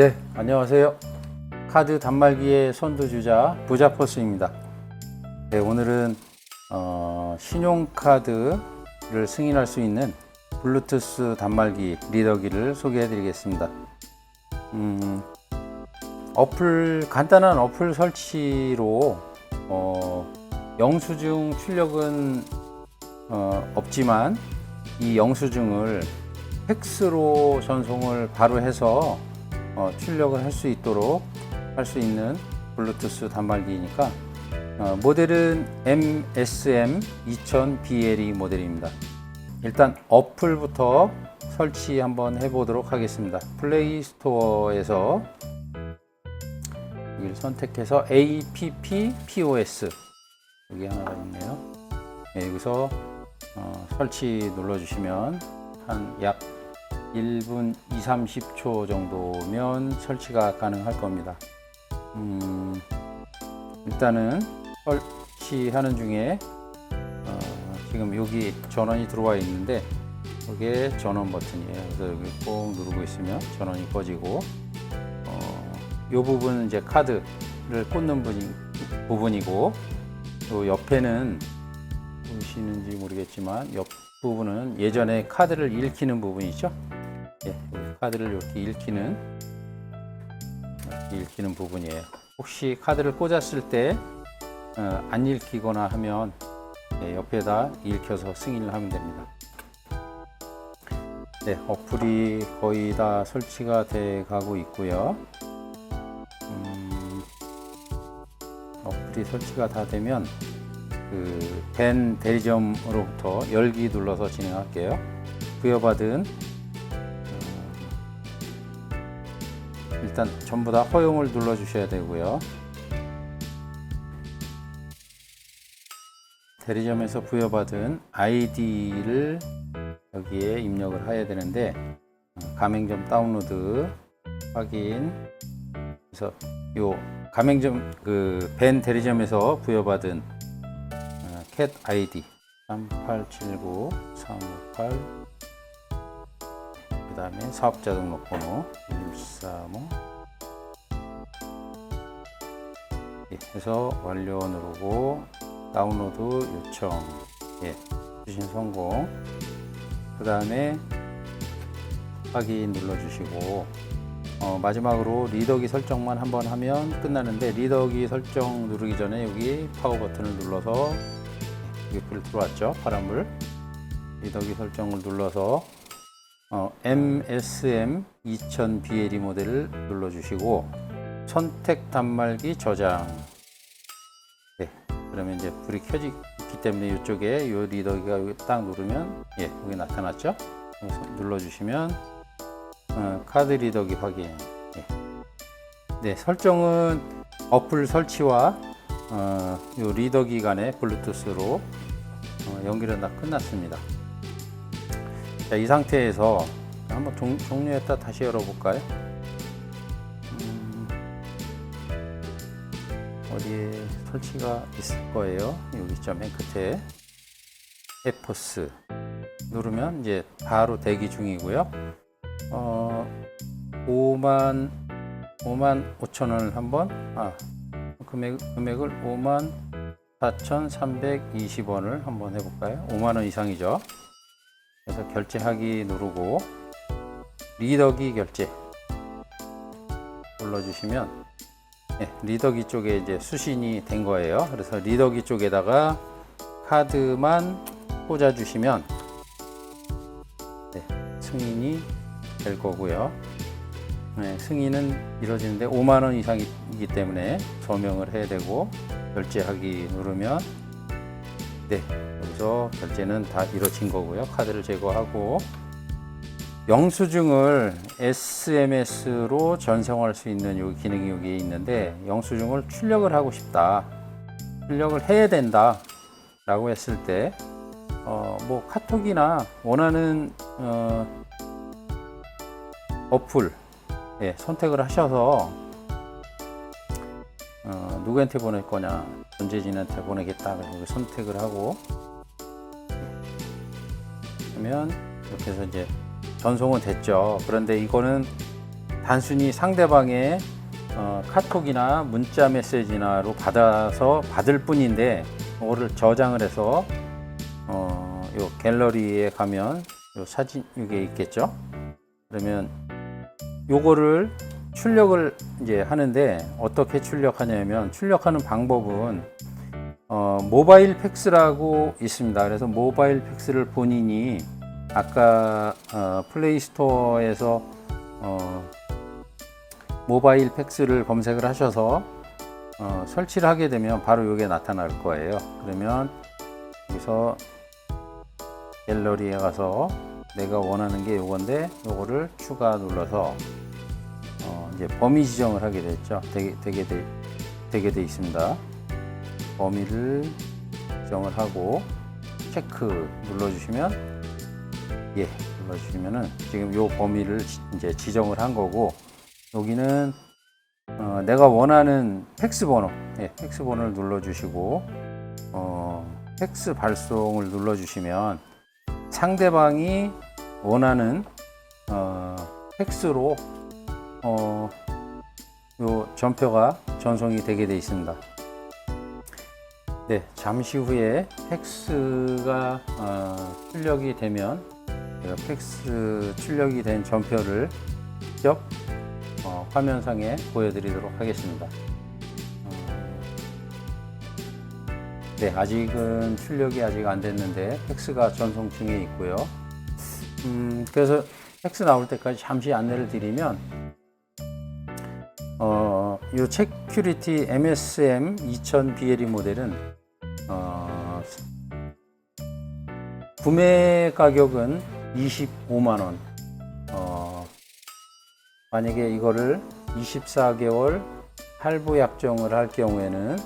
네, 안녕하세요. 카드 단말기의 선두주자 부자포스입니다. 네, 오늘은 어, 신용카드를 승인할 수 있는 블루투스 단말기 리더기를 소개해 드리겠습니다. 음, 어플 간단한 어플 설치로 어, 영수증 출력은 어, 없지만 이 영수증을 팩스로 전송을 바로 해서 어, 출력을 할 수 있도록 할 수 있는 블루투스 단말기니까 어, 모델은 MSM 2000 BLE 모델입니다. 일단 어플부터 설치 한번 해보도록 하겠습니다. 플레이 스토어에서 여기를 선택해서 APP POS 여기 하나가 있네요. 네, 여기서 어, 설치 눌러주시면 한 약 1분 2, 30초 정도면 설치가 가능할 겁니다. 음, 일단은 설치하는 중에 어, 지금 여기 전원이 들어와 있는데 이게 전원 버튼이에요. 그래서 여기 꼭 누르고 있으면 전원이 꺼지고 어, 이 부분은 이제 카드를 꽂는 부분, 부분이고 요 옆에는 보시는지 모르겠지만 옆 부분은 예전에 카드를 읽히는 부분이죠. 예, 카드를 이렇게 읽히는 이렇게 읽히는 부분이에요. 혹시 카드를 꽂았을 때 어, 안 읽히거나 하면 예, 옆에다 읽혀서 승인을 하면 됩니다. 네, 어플이 거의 다 설치가 돼 가고 있고요. 음, 어플이 설치가 다 되면 그벤 대리점으로부터 열기 눌러서 진행할게요. 부여받은 일단 전부 다 허용을 눌러 주셔야 되고요. 대리점에서 부여받은 아이디를 여기에 입력을 해야 되는데 어, 가맹점 다운로드 확인. 그래서 요 가맹점 그 벤 대리점에서 부여받은 어, 캣 아이디. 3879 358그 다음에 사업자 등록번호 135 예, 해서 완료 누르고 다운로드 요청. 예, 주신 성공. 그 다음에 확인 눌러주시고 어, 마지막으로 리더기 설정만 한번 하면 끝나는데 리더기 설정 누르기 전에 여기 파워 버튼을 눌러서 여기 불 들어왔죠? 파란불 리더기 설정을 눌러서 어, MSM 2000 BLE 모델을 눌러주시고 선택 단말기 저장. 네, 그러면 이제 불이 켜지 있기 때문에 이쪽에 이 리더기가 여기 딱 누르면 예 여기 나타났죠? 그래서 눌러주시면 어, 카드 리더기 확인. 예. 네 설정은 어플 설치와 어, 요 리더기 간의 블루투스로 어, 연결은 다 끝났습니다 자, 이 상태에서 한번 종, 종료했다 다시 열어볼까요 음, 어디에 설치가 있을 거예요. 여기 있죠. 맨 끝에 에포스 누르면 이제 바로 대기 중이고요. 어, 5만 5만 5천 원을 한번 아 금액 금액을 5만 4,320원을 한번 해볼까요? 5만 원 이상이죠. 그래서 결제하기 누르고 리더기 결제 눌러주시면 네, 리더기 쪽에 이제 수신이 된 거예요. 그래서 리더기 쪽에다가 카드만 꽂아 주시면 네, 승인이 될 거고요. 네, 승인은 이루어지는데 5만 원 이상이기 때문에 서명을 해야 되고 결제하기 누르면 네, 여기서 결제는 다 이루어진 거고요. 카드를 제거하고 영수증을 SMS로 전송할 수 있는 요 기능이 여기에 있는데 영수증을 출력을 하고 싶다. 출력을 해야 된다. 라고 했을 때, 어, 뭐 카톡이나 원하는, 어, 어플, 예, 선택을 하셔서, 어, 누구한테 보낼 거냐, 전재진한테 보내겠다. 그래서 선택을 하고, 그러면 이렇게 해서 이제 전송은 됐죠. 그런데 이거는 단순히 상대방의 어, 카톡이나 문자 메시지나로 받아서 받을 뿐인데 이거를 저장을 해서 어, 요 갤러리에 가면 요 사진 이게 있겠죠. 그러면 요거를 출력을 이제 하는데 어떻게 출력하냐면 출력하는 방법은 어, 모바일 팩스라고 있습니다. 그래서 모바일 팩스를 본인이 아까 어, 플레이스토어에서 어, 모바일 팩스를 검색을 하셔서 어, 설치를 하게 되면 바로 이게 나타날 거예요. 그러면 여기서 갤러리에 가서 내가 원하는 게 요건데 요거를 추가 눌러서 어, 이제 범위 지정을 하게 됐죠. 되게 되게 돼, 되게 돼 있습니다. 범위를 지정을 하고 체크 눌러주시면 예 눌러주시면은 지금 요 범위를 지- 이제 지정을 한 거고 여기는 어, 내가 원하는 팩스 번호 예, 팩스 번호를 눌러주시고 어, 팩스 발송을 눌러주시면 상대방이 원하는 어, 팩스로 어, 요 전표가 전송이 되게 되어 있습니다. 네, 잠시 후에 팩스가 어, 출력이 되면 제가 팩스 출력이 된 전표를 직접 어, 화면상에 보여드리도록 하겠습니다. 어, 네, 아직은 출력이 아직 안 됐는데 팩스가 전송 중에 있고요. 음, 그래서 팩스 나올 때까지 잠시 안내를 드리면 어, 이 체큐리티 MSM 2000 BLE 모델은 어, 구매 가격은 25만 원. 어, 만약에 이거를 24개월 할부 약정을 할 경우에는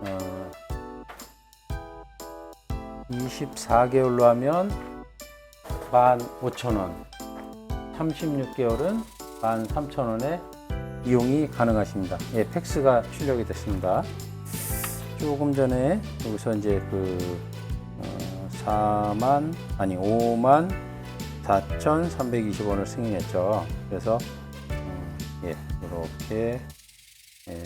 어, 24개월로 하면 15,000원, 36개월은 13,000원에 이용이 가능하십니다. 예, 팩스가 출력이 됐습니다. 조금 전에 여기서 이제 그 어, 4만 아니 5만 4,320원을 승인했죠. 그래서 음, 예, 이렇게 예,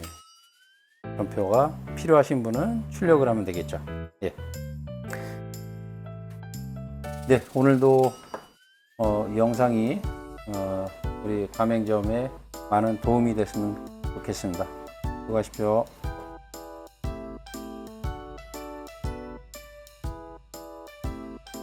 전표가 필요하신 분은 출력을 하면 되겠죠. 예. 네, 오늘도 어, 이 영상이 어, 우리 가맹점에 많은 도움이 됐으면 좋겠습니다. 수고하십시오.